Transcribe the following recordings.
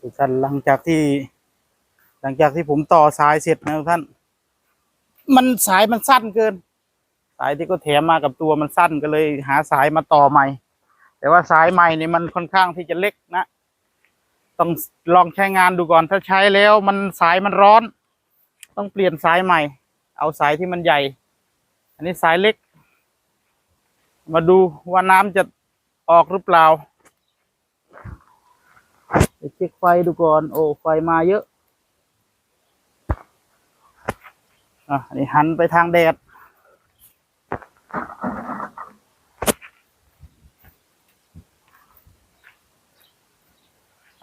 ทุกท่านหลังจากที่ หลังจากที่ผมต่อสายเสร็จนะทุกท่าน มันสายมันสั้นเกิน สายที่ก็แถมมากับตัวมันสั้นก็เลย หาสายมาต่อใหม่ แต่ว่าสายใหม่นี่มันค่อนข้างที่จะเล็กนะ ต้องลองใช้งานดูก่อนถ้าใช้แล้วมันสายมันร้อน ต้องเปลี่ยนสายใหม่ เอาสายที่มันใหญ่ อันนี้สายเล็ก มาดูว่าน้ำจะออกหรือเปล่า ไปเช็คไฟดูก่อน โอ้ไฟมาเยอะอะอันนี้หันไปทางแดด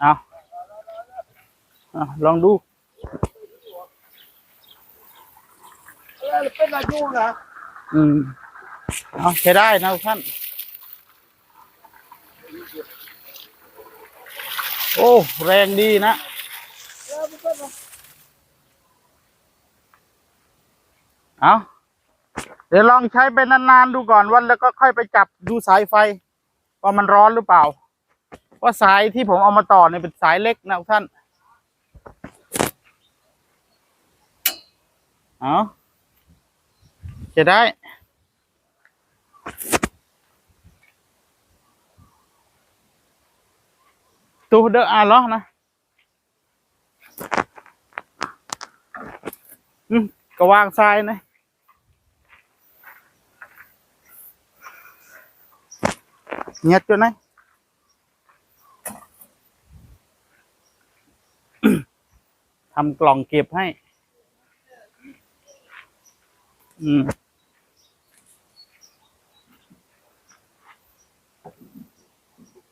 เอาเอาลองดูเป็นอายุนะอืมเอาใช้ได้นะทุกท่าน โอ้ แรงดีนะเอาเดี๋ยวลองใช้ไปนานๆดูก่อนวันแล้วก็ค่อยไปจับดูสายไฟ ว่ามันร้อนหรือเปล่า ว่าสายที่ผมเอามาต่อเนี่ยเป็นสายเล็กนะท่าน เอาจะได้ ตูเดออาล้อนะอืมก็วางทรายนะเงียบจนไหนทำกล่องเก็บให้ อืม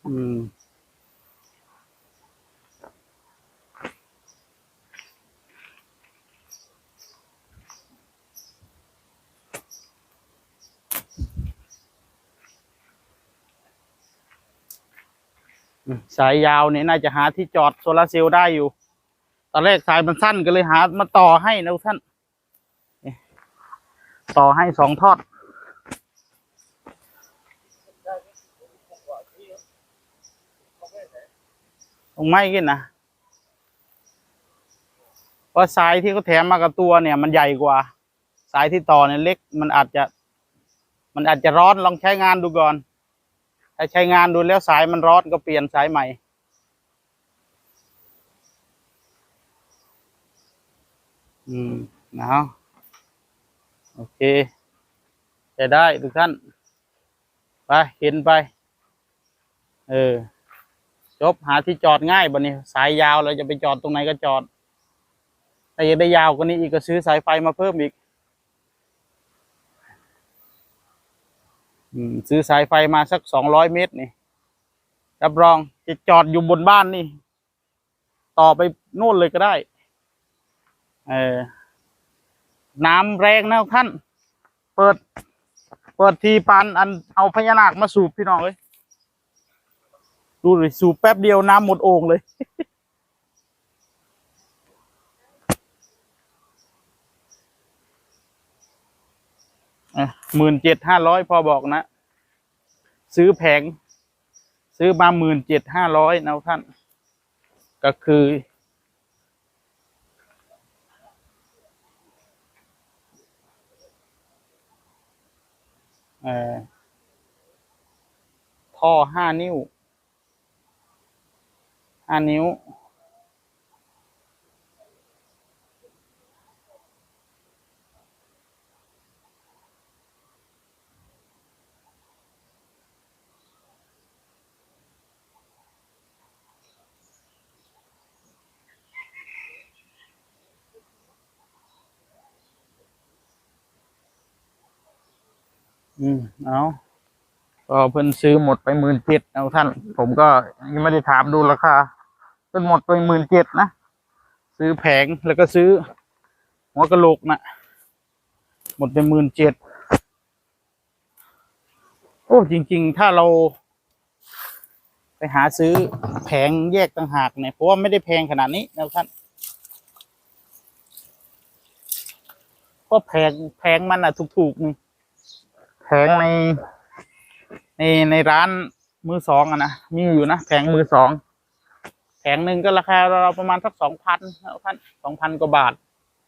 อืม สายยาวเนี่ยน่าจะหาที่จอดโซลาร์เซลล์ได้อยู่ ตอนแรกสายมันสั้นก็เลยหามาต่อให้นะท่าน ต่อให้สองทอด ตรงไม้กินนะเพราะสายที่เขาแถมมากับตัวเนี่ย มันใหญ่กว่า สายที่ต่อเนี่ยเล็ก มันอาจจะ มันอาจจะร้อนลองใช้งานดูก่อน ถ้าใช้งานดูแล้วสายมันร้อนก็เปลี่ยนสายใหม่ อืมนะโอเคจะได้ทุกท่าน ไปเห็นไป เออ จบหาที่จอดง่ายบันนี้ สายยาวเราจะไปจอดตรงไหนก็จอด แต่ยากได้ยาวกว่านี้อีกก็ซื้อสายไฟมาเพิ่มอีก อืม ซื้อสายไฟมาสักสองร้อยเมตรนี่รับรองจะจอดอยู่บนบ้านนี่ ต่อไปโน่นเลยก็ได้ เออน้ำแรงนะท่าน เปิด เปิดทีปานอันเอาพญานาคมาสูบพี่น้องเลยดูเลยสูบแป๊บเดียวน้ำหมดโอ่งเลย หมื่นเจ็ดห้าร้อยพอบอกนะ ซื้อแผง ซื้อมาหมื่นเจ็ดห้าร้อยนะท่าน ก็คือเออท่อห้านิ้วห้านิ้ว อืมเอาก็เพิ่นซื้อหมดไปหมื่นเจ็ดเอาท่าน ผมก็ยังไม่ได้ถามดูราคาเพิ่นหมดไปหมื่นเจ็ดนะซื้อแผงแล้วก็ซื้อ หัวกระโหลกนะหมดไปหมื่นเจ็ดโอ้จริง ๆ ถ้าเรา ไปหาซื้อแผงแยกต่างหากเนี่ยเพราะว่าไม่ได้แพงขนาดนี้นะท่านก็แพงแพงมันอะถูกๆนี่ แผงใน ในในร้านมือสองอะนะมีอยู่นะแผงมือสองแผงหนึ่งก็ราคาเราประมาณสักสองพันท่านสองพันกว่าบาท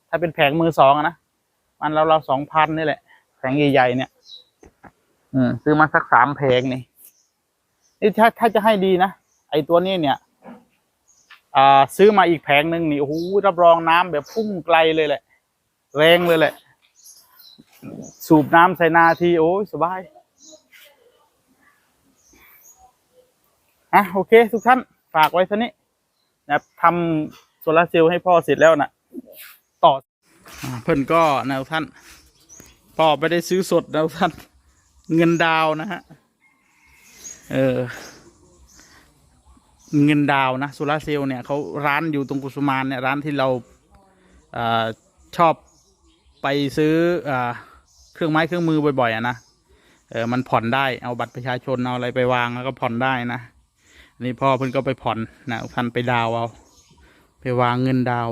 ถ้าเป็นแผงมือสองอะนะมันเราเราสองพันนี่แหละ แผงใหญ่ๆเนี่ย อืมซื้อมาสักสามแผงนี่นี่ถ้าถ้าจะให้ดีนะไอตัวนี้เนี่ย อ่า ซื้อมาอีกแผงหนึ่งนี่โอ้โหรับรองน้ำแบบพุ่งไกลเลยแหละ แรงเลยแหละ สูบน้ำใส่นาที โอ้ยสบาย อะ โอเค ทุกท่าน ฝากไว้ท่านี้นะทำโซลาร์เซลล์ให้พ่อเสร็จแล้วนะต่ออเพื่อนก็นะทุกท่าน พ่อไม่ได้ซื้อสดนะทุกท่าน เงินดาวนะฮะ เออ เงินดาวนะโซลาร์เซลล์เนี่ยเขาร้านอยู่ตรงกุสุมานเนี่ยร้านที่เราอ่าชอบไปซื้ออ่า เครื่องไม้เครื่องมือบ่อยๆอะนะเออมันผ่อนได้เอาบัตรประชาชนเอาอะไรไปวางแล้วก็ผ่อนได้นะอันนี้พ่อเพิ่นก็ไปผ่อนนะทุกท่านไปดาวเอา ไปวางเงินดาว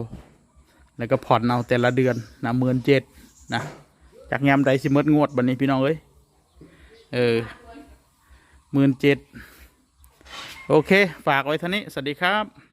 แล้วก็ผ่อนเอาแต่ละเดือนนะหมื่นเจ็ดนะจากยามใดสิมดงวดบันนี้พี่น้องเอ้ยเออหมื่นเจ็ดโอเค ฝากไว้ท่านี้ สวัสดีครับ